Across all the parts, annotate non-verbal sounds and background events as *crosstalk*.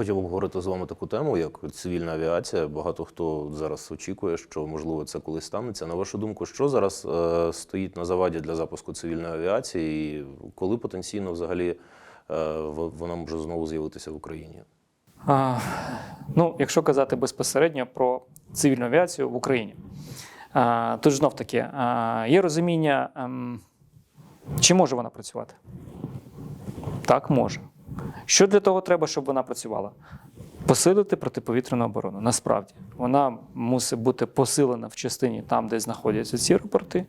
хотів обговорити з вами таку тему, як цивільна авіація. Багато хто зараз очікує, що можливо це колись станеться. На вашу думку, що зараз е, стоїть на заваді для запуску цивільної авіації, і коли потенційно взагалі е, вона може знову з'явитися в Україні? А, ну, якщо казати безпосередньо про цивільну авіацію в Україні, а, тут знов таки а, є розуміння, ем, чи може вона працювати? Так, може. Що для того треба, щоб вона працювала? Посилити протиповітряну оборону. Насправді, вона мусить бути посилена в частині там, де знаходяться ці аеропорти,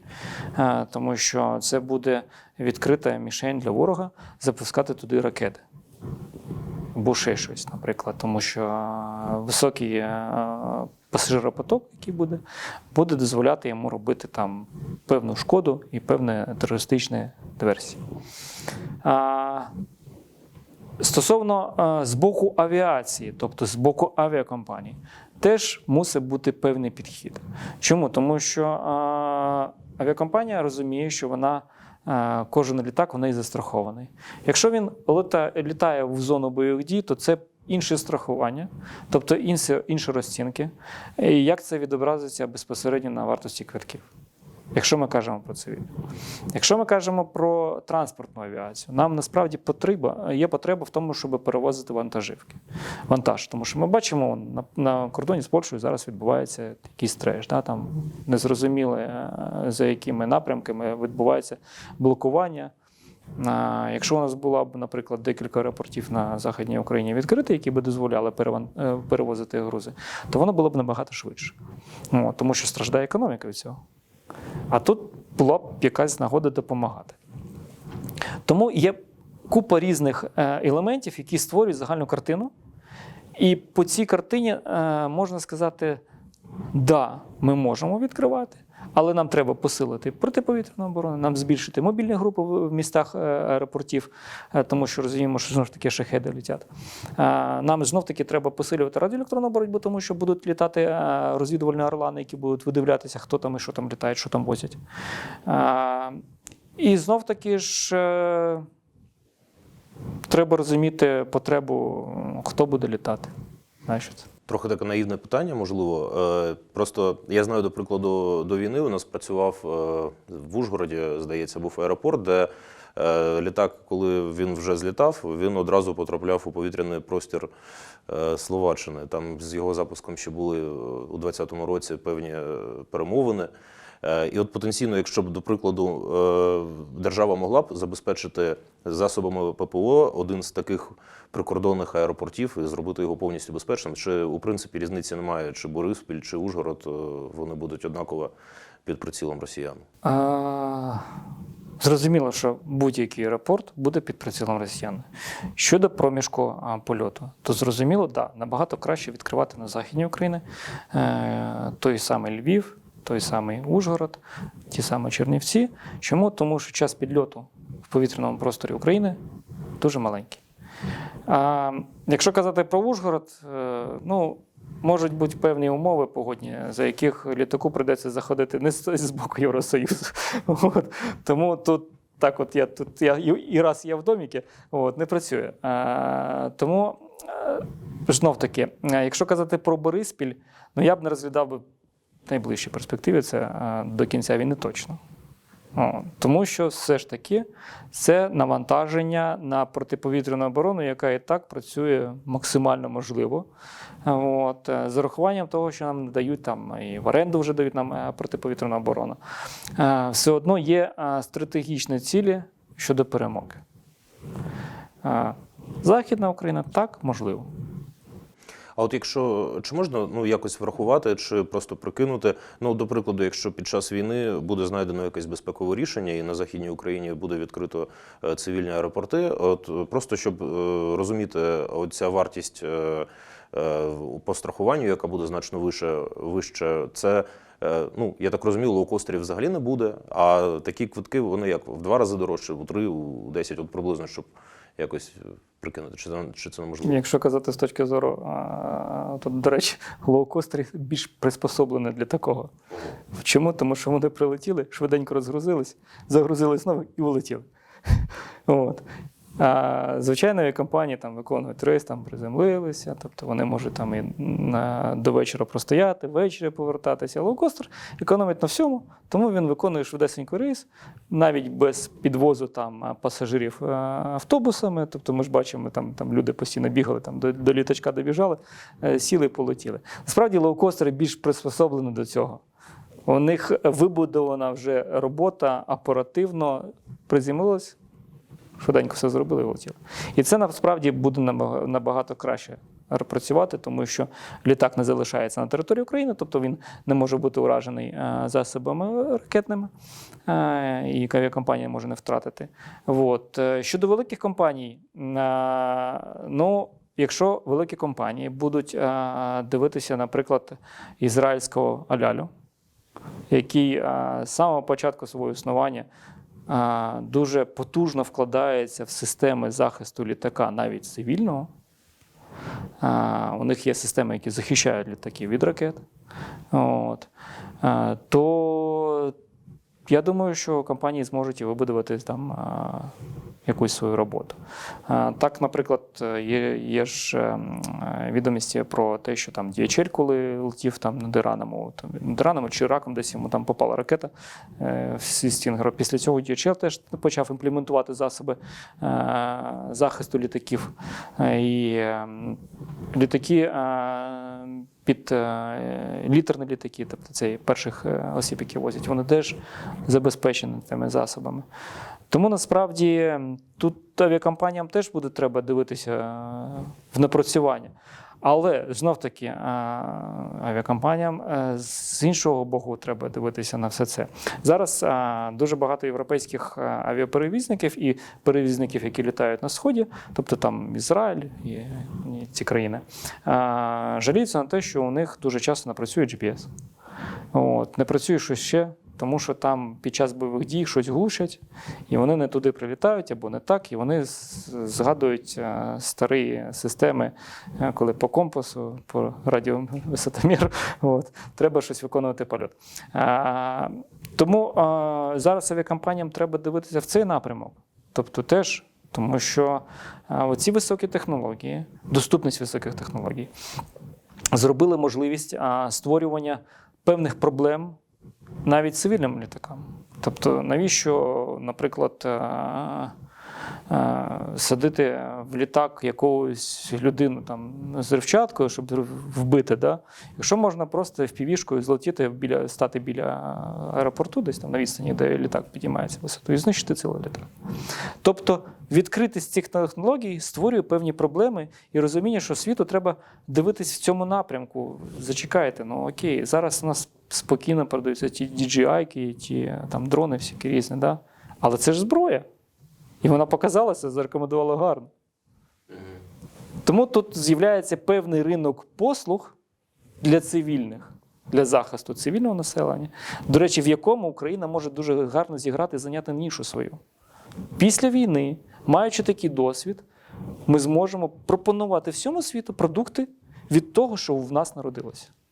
е, тому що це буде відкрита мішень для ворога запускати туди ракети або ще щось, наприклад, тому що е, високий е, пасажиропоток, який буде, буде дозволяти йому робити там певну шкоду і певні терористичні диверсії. Стосовно е, з боку авіації, тобто з боку авіакомпаній, теж мусить бути певний підхід. Чому? Тому що е, авіакомпанія розуміє, що вона е, кожен літак у неї застрахований. Якщо він літає в зону бойових дій, то це інше страхування, тобто інші, інші розцінки. І як це відобразиться безпосередньо на вартості квитків? Якщо ми кажемо про цивільну. Якщо ми кажемо про транспортну авіацію, нам насправді потреба, є потреба в тому, щоб перевозити вантажівки. Вантаж. Тому що ми бачимо на, на кордоні з Польщею зараз відбувається якийсь треш. Да? Там незрозуміло, е, за якими напрямками відбувається блокування. Якщо у нас була б, наприклад, декілька аеропортів на Західній Україні відкриті, які би дозволяли е, перевозити грузи, то воно було б набагато швидше. Тому що страждає економіка від цього. А тут була б якась нагода допомагати. Тому є купа різних е, елементів, які створюють загальну картину. І по цій картині е, можна сказати: да, ми можемо відкривати, але нам треба посилити протиповітряну оборону, нам збільшити мобільні групи в містах е, аеропортів, е, тому що розуміємо, що знову ж таки шахеди летять. Е, Нам знов таки треба посилювати радіоелектронну боротьбу, тому що будуть літати розвідувальні орлани, які будуть видивлятися, хто там і що там літає, що там возять. І знов таки ж. Треба розуміти потребу, хто буде літати. Знаєш, це? Трохи таке наївне питання, можливо. Е, Просто я знаю, до прикладу, до війни у нас працював е, в Ужгороді, здається, був аеропорт, де е, літак, коли він вже злітав, він одразу потрапляв у повітряний простір Словаччини. Там з його запуском ще були у 2020 році певні перемовини. Е, І от потенційно, якщо б, до прикладу, е, держава могла б забезпечити засобами ППО один з таких прикордонних аеропортів і зробити його повністю безпечним, чи у принципі різниці немає, чи Бориспіль, чи Ужгород, е, вони будуть однаково під прицілом росіян. А, зрозуміло, що будь-який аеропорт буде під прицілом росіян. Щодо проміжку польоту, то зрозуміло, да, набагато краще відкривати на Західній Україні е, той самий Львів, той самий Ужгород, ті самі Чернівці. Чому? Тому що час підльоту в повітряному просторі України дуже маленький. А, якщо казати про Ужгород, е, ну. Можуть бути певні умови погодні, за яких літаку прийдеться заходити не з, боку Євросоюзу. *laughs* От. Тому тут так, от я тут я і і раз я в доміки, от, не працює. А, тому е, знов таки, е, якщо казати про Бориспіль, ну я б не розглядав би в найближчій перспективі це е, до кінця війни точно. Тому що все ж таки це навантаження на протиповітряну оборону, яка і так працює максимально можливо. От, е, з урахуванням того, що нам дають там і в оренду вже дають нам е, протиповітряну оборону, все одно є стратегічні цілі щодо перемоги. Західна Україна так можливо. А от якщо чи можна ну якось врахувати, чи просто прикинути, ну до прикладу, якщо під час війни буде знайдено якесь безпекове рішення, і на західній Україні буде відкрито е, цивільні аеропорти, от е, просто щоб е, розуміти, оця вартість по страхуванню, яка буде значно вище, вище, це. Ну, я так розумію, лоукостерів взагалі не буде. А такі квитки вони як в два рази дорожче, у три, у десять, от приблизно, щоб якось прикинути, чи це чи це можливо? Якщо казати з точки зору, то, до речі, лоукостери більш приспособлені для такого. Чому? Тому що вони прилетіли, швиденько розгрузились, загрузили знову і улетіли. *laughs* От. А звичайно, авіакомпанії там виконують рейс, там приземлилися, тобто вони можуть там і на, до вечора простояти, ввечері повертатися. Лоукостер економить на всьому, тому він виконує швидесенький рейс, навіть без підвозу там пасажирів автобусами. Тобто ми ж бачимо, там, там люди постійно бігали, там до, до літачка добіжали, е, сіли і полетіли. Насправді лоукостери більш приспособлені до цього. У них вибудована вже робота оперативно приземлилась, швиденько все зробили і влетіли. І це насправді буде набагато краще працювати, тому що літак не залишається на території України, тобто він не може бути уражений е, засобами ракетними, е, і авіакомпанія може не втратити. От. Е, Щодо великих компаній, е, ну. Якщо великі компанії будуть е, дивитися, наприклад, ізраїльського Алялю, який е, з самого початку свого існування е, дуже потужно вкладається в системи захисту літака, навіть цивільного. У них є системи, які захищають літаки від ракет. От. То я думаю, що компанії зможуть і вибудувати там якусь свою роботу. Е, Так, наприклад, е, є, є ж е, м, відомості про те, що там DHL, коли летів там над Іраном, там, над Іраном чи Іраком, десь йому там попала ракета в Стінгер. Після цього DHL теж почав імплементувати засоби захисту літаків. І е, літаки під е, літерні літаки, тобто це перших е, осіб, які возять, вони теж забезпечені тими засобами. Тому насправді тут авіакомпаніям теж буде треба дивитися е, в напрацювання. Але знов таки авіакомпаніям е, з іншого боку треба дивитися на все це. Зараз дуже багато європейських е, авіаперевізників і перевізників, які літають на сході, тобто там Ізраїль і, ці країни, жаліються на те, що у них дуже часто не працює GPS. От, не працює щось ще, тому що там під час бойових дій щось глушать, і вони не туди прилітають або не так, і вони згадують е, старі системи, е, коли по компасу, по радіовисотоміру, *laughs* от, треба щось виконувати польот. А, тому а, зараз авіакомпаніям треба дивитися в цей напрямок. Тобто теж. Тому що а, оці високі технології, доступність високих технологій, зробили можливість створювання певних проблем навіть цивільним літакам. Тобто, навіщо, наприклад, е, е, садити в літак якогось людину там з рівчаткою, щоб вбити, да? якщо можна просто впівішкою злетіти біля, стати біля аеропорту, десь там на відстані, де літак підіймається висоту, і знищити цілий літак. Тобто відкритість цих технологій створює певні проблеми і розуміння, що світу треба дивитись в цьому напрямку. Зачекайте, ну окей, зараз у нас спокійно продаються ті DJI, ті там дрони всякі різні, да? але це ж зброя. І вона показалася, зарекомендувала гарно. Тому тут з'являється певний ринок послуг для цивільних, для захисту цивільного населення, до речі, в якому Україна може дуже гарно зіграти і зайняти нішу свою. Після війни, маючи такий досвід, ми зможемо пропонувати всьому світу продукти від того, що в нас народилося.